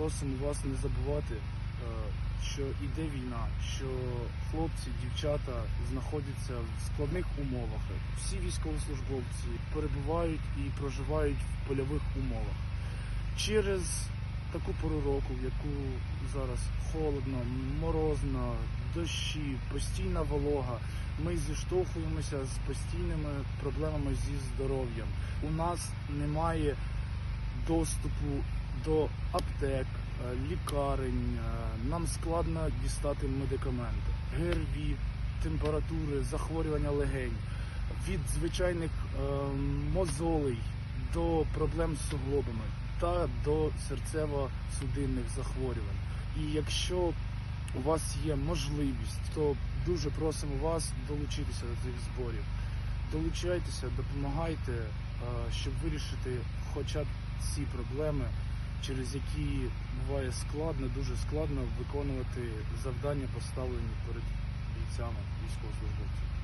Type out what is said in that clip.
просимо вас не забувати, е, що іде війна, що хлопці, дівчата знаходяться в складних умовах. Всі військовослужбовці перебувають і проживають в польових умовах. Через таку пору року, в яку зараз холодно, морозно, дощі, постійна волога, ми зіштовхуємося з постійними проблемами зі здоров'ям. У нас немає доступу до аптек, е, лікарень, е, нам складно дістати медикаменти, ГРВІ, температури, захворювання легень, від звичайних е, мозолей до проблем з суглобами та до серцево-судинних захворювань. І якщо у вас є можливість, то дуже просимо вас долучитися до цих зборів. Долучайтеся, допомагайте, щоб вирішити хоча б ці проблеми, через які буває складно, дуже складно виконувати завдання, поставлені перед бійцями військовослужбовців.